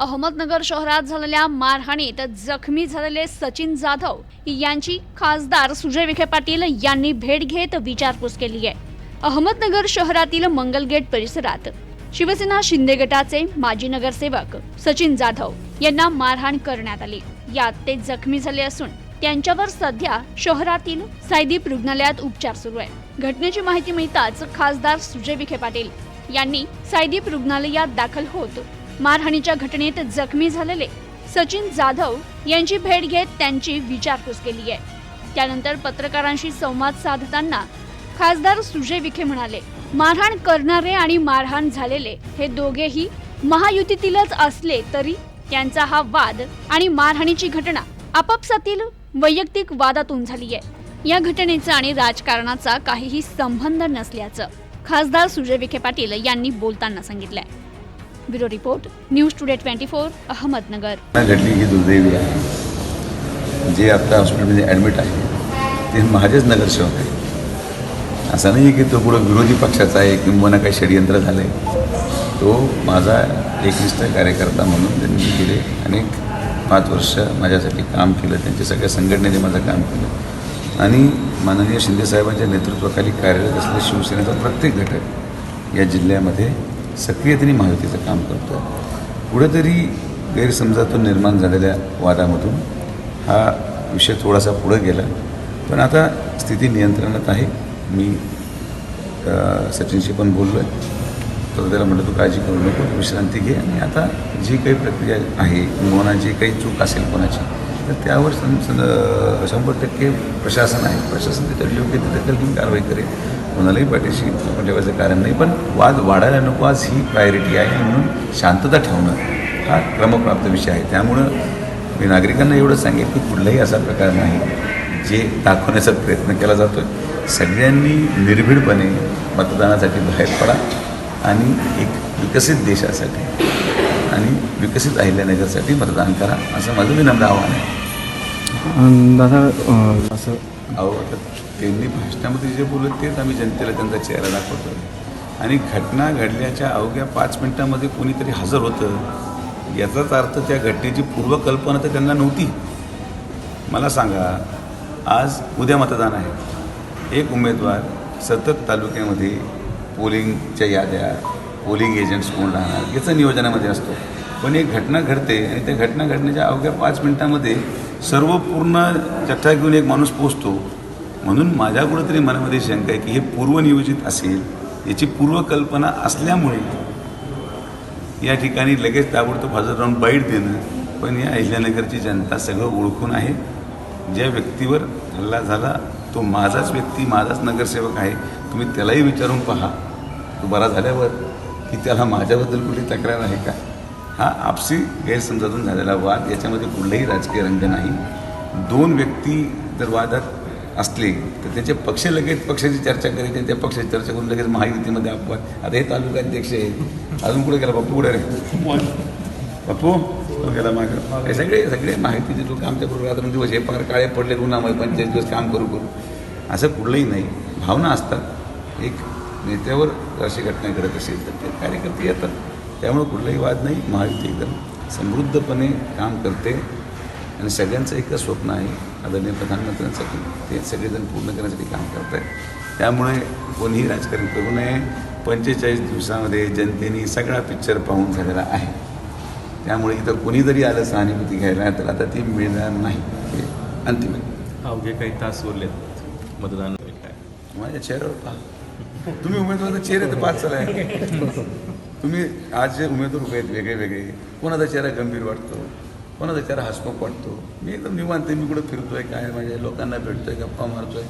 अहमदनगर शहरात झालेल्या मारहाणीत जखमी झालेले सचिन जाधव यांची खासदार सुजय विखे पाटील यांनी भेट घेत विचारपूस केली आहे. अहमदनगर शहरातील मंगलगेट परिसरात शिवसेना शिंदे गटाचे माजी नगरसेवक सचिन जाधव यांना मारहाण करण्यात आली. यात ते जखमी झाले असून त्यांच्यावर सध्या शहरातील सायदीप रुग्णालयात उपचार सुरू आहे. घटनेची माहिती मिळताच खासदार सुजय विखे पाटील यांनी सायदीप रुग्णालयात दाखल होत मारहाणीच्या घटनेत जखमी झालेले सचिन जाधव यांची भेट घेत त्यांची विचारपूस केली आहे. त्यानंतर पत्रकारांशी संवाद साधताना खासदार सुजय विखे म्हणाले मारहाण करणारे आणि मारहाण झालेले हे दोघेही महायुतीतीलच असले तरी त्यांचा हा वाद आणि मारहाणीची घटना आपापसातील वैयक्तिक वादातून झाली आहे. या घटनेचा आणि राजकारणाचा काहीही संबंध नसल्याचं खासदार सुजय विखे पाटील यांनी बोलताना सांगितलंय. Bureau report news today twenty four Ahmednagar. घडली ही दुर्दैवी आहे. जे आता हॉस्पिटलमध्ये ॲडमिट आहे ते माझेच नगरसेवक आहे. असं नाही की तो पुढं विरोधी पक्षाचा आहे किंवा काही षडयंत्र झालं आहे तो माझा एकनिष्ठ कार्यकर्ता म्हणून त्यांनी गेले अनेक पाच वर्ष माझ्यासाठी काम केलं त्यांच्या सगळ्या संघटनेने माझं काम केलं. आणि माननीय शिंदेसाहेबांच्या नेतृत्वाखाली कार्यरत असलेल्या शिवसेनेचा प्रत्येक घटक या जिल्ह्यामध्ये सक्रियतेने महायुतीचं काम करतो कुठंतरी गैरसमजातून निर्माण झालेल्या वादामधून हा विषय थोडासा पुढं गेला. पण आता स्थिती नियंत्रणात आहे. मी सचिनशी पण बोललो आहे तर त्याला म्हटलं तू काळजी करू नको विश्रांती घे. आणि आता जी काही प्रक्रिया आहे किंवा जी काही चूक असेल कोणाची तर त्यावर सं शंभर टक्के प्रशासन आहे. प्रशासन त्याच्यावर योग्य ते दखल घेऊन कारवाई करेल. कोणालाही पाठीशी ठेवायचं कारण नाही. पण वाद वाढायला नको. आज ही प्रायोरिटी आहे म्हणून शांतता ठेवणं हा क्रमप्राप्त विषय आहे. त्यामुळं मी नागरिकांना एवढं सांगेन की कुठलाही असा प्रकार नाही जे दाखवण्याचा प्रयत्न केला जातो. आहे सगळ्यांनी निर्भीडपणे मतदानासाठी बाहेर पडा आणि एक विकसित देशासाठी आणि विकसित अहिल्यानगरसाठी मतदान करा. असं माझं विनम्र आव्हान आहे. दादा असं अहो आता त्यांनी भाषणामध्ये जे बोलत तेच आम्ही जनतेला त्यांचा चेहरा दाखवतो. आणि घटना घडल्याच्या अवघ्या पाच मिनिटामध्ये कोणीतरी हजर होतं याचाच अर्थ त्या घटनेची पूर्वकल्पना तर त्यांना नव्हती. मला सांगा आज उद्या मतदान आहे. एक उमेदवार सतत तालुक्यामध्ये पोलिंगच्या याद्या पोलिंग एजंट्स कोण राहणार याचं नियोजनामध्ये असतो. पण एक घटना घडते आणि त्या घटना घडण्याच्या अवघ्या पाच मिनिटामध्ये सर्व पूर्ण जठ्ठा घेऊन एक माणूस पोचतो म्हणून माझ्या कुठंतरी मनामध्ये शंका आहे की हे पूर्वनियोजित असेल याची पूर्वकल्पना असल्यामुळे या ठिकाणी लगेच ताबडतोब हजर राहून बाईट देणं पण या अहिल्यानगरची जनता सगळं ओळखून आहे. ज्या व्यक्तीवर हल्ला झाला तो माझाच व्यक्ती माझाच नगरसेवक आहे. तुम्ही त्यालाही विचारून पहा. तो बरा झाल्यावर की त्याला माझ्याबद्दल कुठली तक्रार आहे का? हा आपसी गैरसमजातून झालेला वाद याच्यामध्ये कुठलाही राजकीय रंग नाही. दोन व्यक्ती जर वादात असले तर त्याचे पक्ष लगेच पक्षाची चर्चा करायची त्या पक्षाची चर्चा करून लगेच महायुतीमध्ये अपवाद. आता हे तालुकाध्यक्ष आहे अजून कुठे गेला? बापू कुठे रे? बापू? गेला मागं? हे सगळे सगळे माहितीचे लोक आमच्याबरोबर रात्रंदिवस हे फार काळे पडले उन्हामध्ये पंचेचाळीस दिवस काम करू करू. असं कुठलंही नाही. भावना असतात. एक नेत्यावर अशी घटना घडत असेल तर ते कार्यकर्ते येतात. त्यामुळे कुठलाही वाद नाही. महायुती एकदम समृद्धपणे काम करते. आणि सगळ्यांचं एकच स्वप्न आहे आदरणीय प्रधानमंत्र्यांसाठी ते सगळेजण पूर्ण करण्यासाठी काम करत आहेत त्यामुळे कोणीही राजकारण करू नये. पंचेचाळीस दिवसामध्ये जनतेने सगळा पिक्चर पाहून झालेला आहे. त्यामुळे इथं कोणी जरी आलं सहानुभूती घ्यायला तर आता ती मिळणार नाही. हे अंतिम अवघे काही तास उरलेत. मतदान काय? माझ्या चेहऱ्यावर पहा. तुम्ही उमेदवार चेहरे तर पाच चला तुम्ही आज जे उमेदवार उभे आहेत वेगळे वेगळे कोणाचा चेहरा गंभीर वाटतो कोणाचा चेहरा हसमुख वाटतो मी एकदम निवांत आहे. मी कुठं फिरतोय काय माझ्या लोकांना भेटतोय गप्पा मारतोय.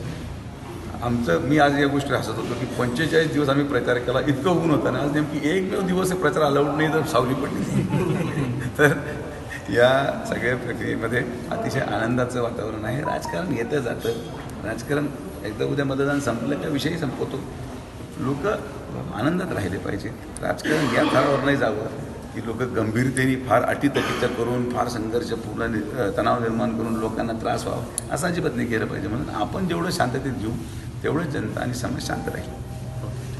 आमचं मी आज या गोष्टी हसत होतो की पंचेचाळीस दिवस आम्ही प्रचार केला इतकं ऊन होतं ना आज नेमकी एकमेव दिवस हे प्रचार अलाउड नाही तर सावली पडली. तर या सगळ्या प्रक्रियेमध्ये अतिशय आनंदाचं वातावरण आहे. राजकारण येतं जातं. राजकारण एकदा उद्या मतदान संपलं का विषयी संपवतो लोक आनंदात राहिले पाहिजे. राजकारण या थरावर नाही जावं. की लोक गंभीरतेने फार अटीतटीचा करून फार संघर्षपूर्ण नि- तणाव निर्माण करून लोकांना त्रास व्हावा असं अजिबात नाही केलं पाहिजे. म्हणून आपण जेवढं शांततेत घेऊ तेवढं जनता आणि समाज शांत राहील.